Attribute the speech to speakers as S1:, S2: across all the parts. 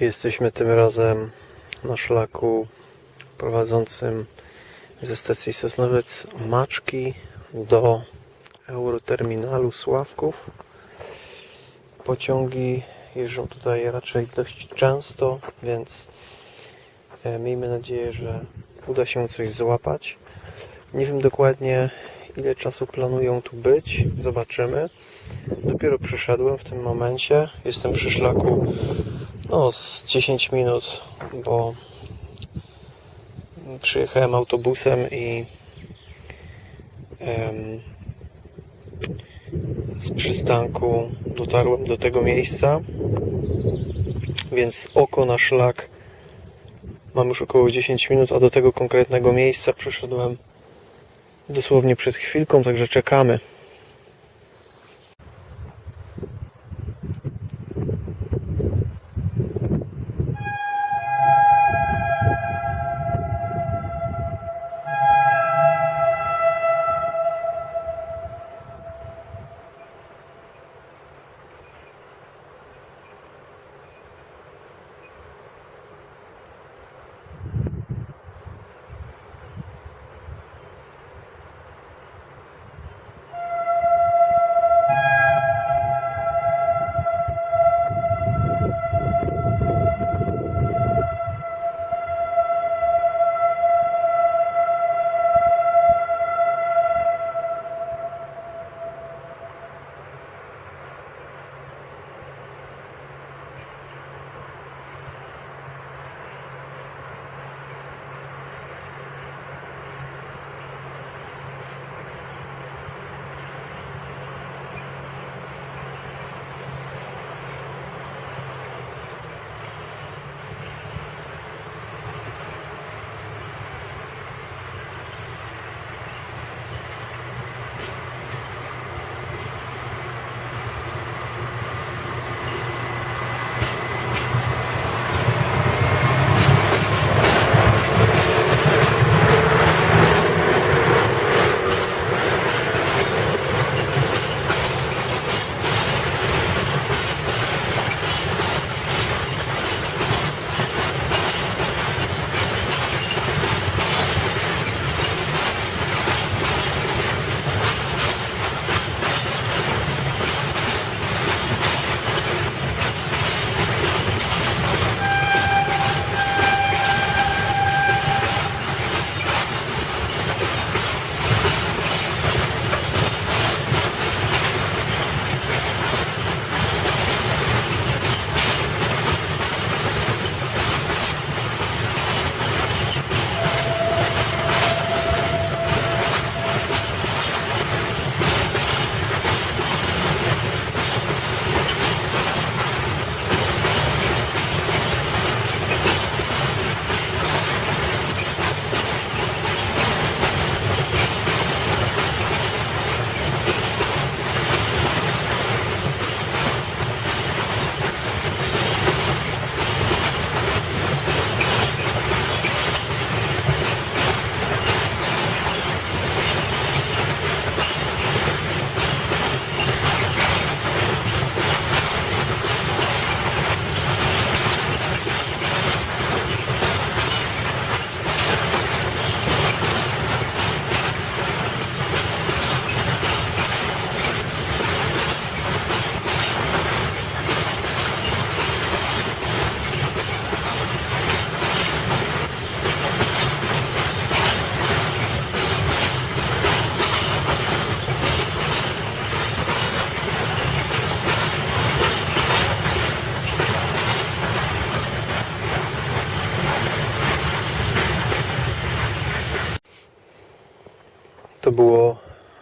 S1: Jesteśmy tym razem na szlaku prowadzącym ze stacji Sosnowiec Maczki do Euroterminalu Sławków. Pociągi jeżdżą tutaj raczej dość często, więc e, miejmy nadzieję, że uda się coś złapać. Nie wiem dokładnie ile czasu planują tu być, zobaczymy. Dopiero przyszedłem w tym momencie, jestem przy szlaku no z 10 minut, bo przyjechałem autobusem i em, z przystanku dotarłem do tego miejsca, więc oko na szlak mam już około 10 minut, a do tego konkretnego miejsca przyszedłem dosłownie przed chwilką, także czekamy.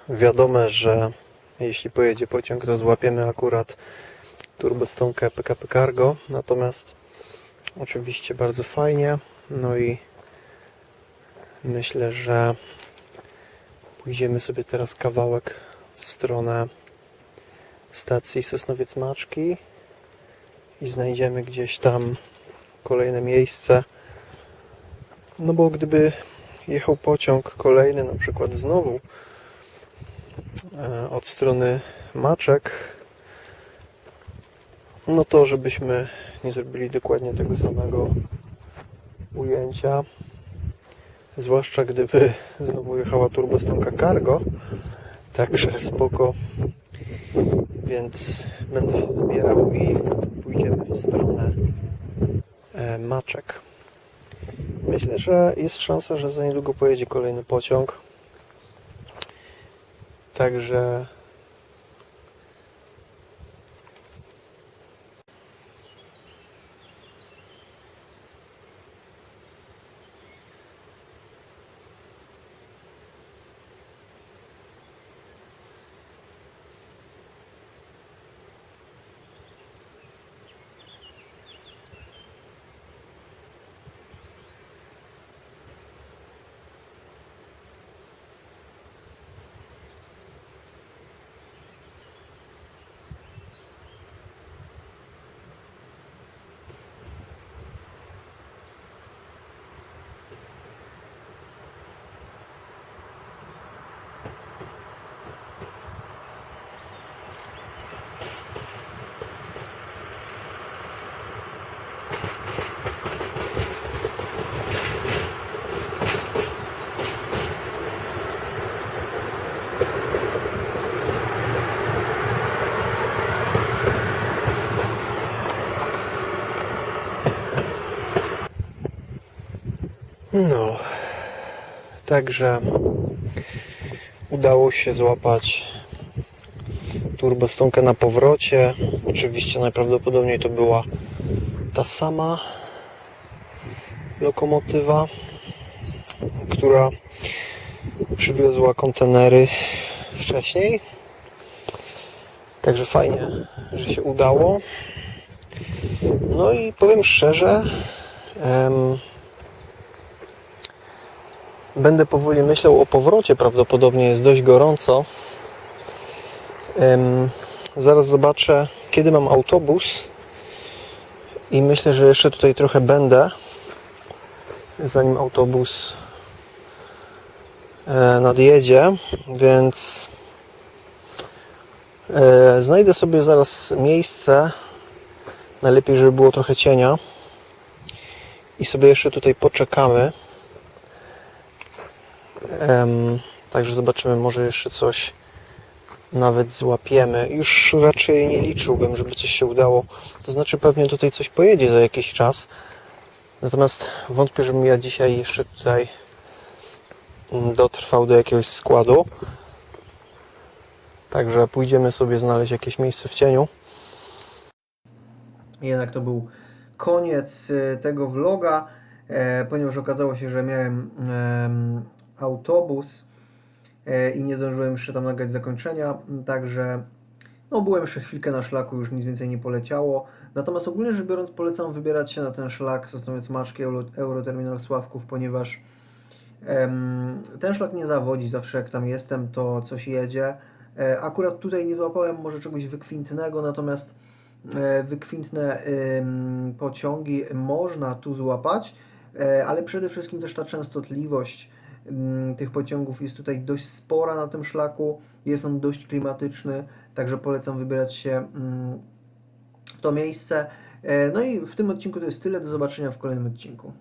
S1: Wiadome, że jeśli pojedzie pociąg, to złapiemy akurat turbostonkę PKP Cargo. Natomiast oczywiście bardzo fajnie. No i myślę, że pójdziemy sobie teraz kawałek w stronę stacji Sosnowiec Maczki i znajdziemy gdzieś tam kolejne miejsce. No bo gdyby jechał pociąg kolejny, na przykład znowu od strony Maczek, no to żebyśmy nie zrobili dokładnie tego samego ujęcia. Zwłaszcza gdyby znowu jechała turbostonka cargo. Także spoko. Więc będę się zbierał i pójdziemy w stronę e, Maczek. Myślę, że jest szansa, że za niedługo pojedzie kolejny pociąg. Także No, także udało się złapać turbostonkę na powrocie. Oczywiście najprawdopodobniej to była ta sama lokomotywa, która przywiozła kontenery wcześniej. Także fajnie, że się udało. No i powiem szczerze, em, Będę powoli myślał o powrocie. Prawdopodobnie jest dość gorąco. Zaraz zobaczę, kiedy mam autobus. I myślę, że jeszcze tutaj trochę będę, zanim autobus e, nadjedzie. Więc e, znajdę sobie zaraz miejsce. Najlepiej, żeby było trochę cienia. I sobie jeszcze tutaj poczekamy. Także zobaczymy, może jeszcze coś nawet złapiemy. Już raczej nie liczyłbym, żeby coś się udało. To znaczy pewnie tutaj coś pojedzie za jakiś czas. Natomiast wątpię, żebym ja dzisiaj jeszcze tutaj mm, dotrwał do jakiegoś składu. Także pójdziemy sobie znaleźć jakieś miejsce w cieniu. Jednak to był koniec y, tego vloga, e, ponieważ okazało się, że miałem em, autobus e, i nie zdążyłem jeszcze tam nagrać zakończenia, także no byłem jeszcze chwilkę na szlaku, już nic więcej nie poleciało. Natomiast ogólnie rzecz biorąc polecam wybierać się na ten szlak Sosnowiec Maczki Euro, Euroterminal Sławków, ponieważ em, ten szlak nie zawodzi, zawsze jak tam jestem to coś jedzie. E, akurat tutaj nie złapałem może czegoś wykwintnego, natomiast e, wykwintne em, pociągi można tu złapać, e, ale przede wszystkim też ta częstotliwość tych pociągów jest tutaj dość spora na tym szlaku, jest on dość klimatyczny, także polecam wybierać się mm, w to miejsce. E, No i w tym odcinku to jest tyle, do zobaczenia w kolejnym odcinku.